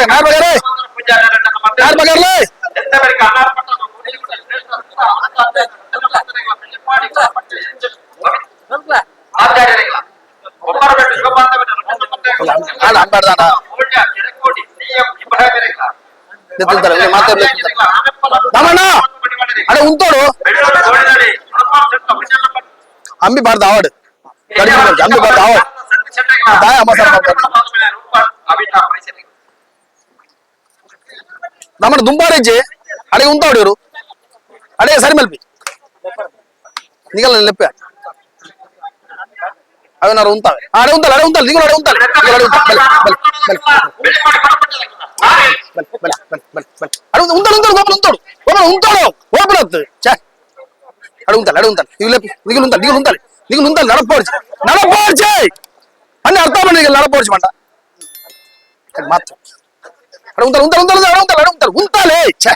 ಬಗೆ ನಾರ್ ಬಗೆರೆ ನಾರ್ ಬಗೆರ್ಲೆ ಆಡ ಅನ್ಬಾರ್ದಾಡ ಎತ್ತುತ್ತಾರೆ ನೀವು ಮಾತಾಡ್ಲಿ ರಾಮಣ್ಣ ಅಡೆ ಉಂಟೋಡು ಅಂಬಿ ಬಾರ್ದು ಆವಾಡು ಕಡಿಮೆ ಮಾಡ್ತಿ, ಅಂಬಿ ಬಾರ್ದು ಆವಾಡು ದಾಯ ಅಮ್ಮ ಸರ್ నమ్మని దుంపారిచ్చి అడిగి ఉంటాడు ఎవరు? అడే సరి మెలిపి. దిగల లెప్ప అవి నా ఉంటా అడే ఉంటాలి అడే ఉంటాలి దిగులు అడే ఉంటాలి దిగులు అడే ఉంటాడు ఉంటాడు గోపలు ఉంటాడు. గోపలు ఉంటాడు గోపలు వస్తుంది అడుగుతాడు అడుగుతాడు దిగులు దిగులు ఉంటాడు. దిగులు ఉంటాడు దిగులు ఉంటాడు. నడపవచ్చు నడపవచ్చు అని అర్థం నడపవచ్చు అంట మాత్రం. అక్కడ ఉంటారు ఉంటారు ఉంటారు అక్కడ ఉంటారు అక్కడ ఉంటారు ఉంటాలే ఛే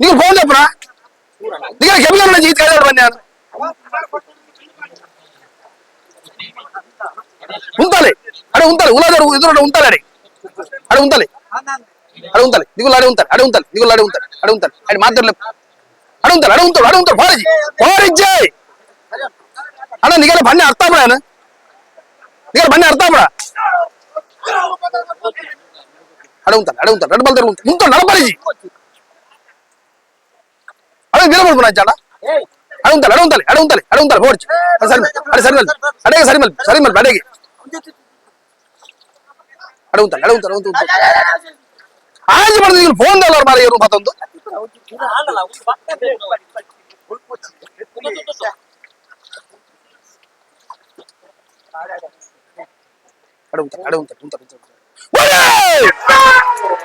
నీకు ఫోన్ చెప్పురా నీకు కెమికల్ జీవిత కాదు నేను ఉంటాలి అడే ఉంటాలి ఉలాదారు ఎదురు ఉంటాలి అడే అడే ఉంటాలి అడే ఉంటాలి దిగులు అడే ఉంటాలి అడే ఉంటాలి దిగులు అడే ఉంటాలి అడే ఉంటాలి అడి మాత్రం అడే ఉంటాలి అడే ఉంటాడు అడే ఉంటాడు ఫారేజీ ఫారేజీ అన్న నీకెళ్ళ పని అర్థాపడా నీకెళ్ళ పని అర్థాపడా అడుగుతాను అడుగుతాను రెండు బల్ ఉంటాడు నడపాలి అదే నిలబడుకున్నా చాడా అడుగుతాను అడుగుతాలి అడుగుతాలి అడుగుతాలి పోవచ్చు సరి అడే సరిమల్ అడే సరిమల్ సరిమల్ అడేగి. అడుగుతాను అడుగుతాను అడుగుతాను ఆజి పడుతుంది నీకు ఫోన్ తెలవారు మరి ఎవరు మతంతో అడుగుతాను అడుగుతాను. What up?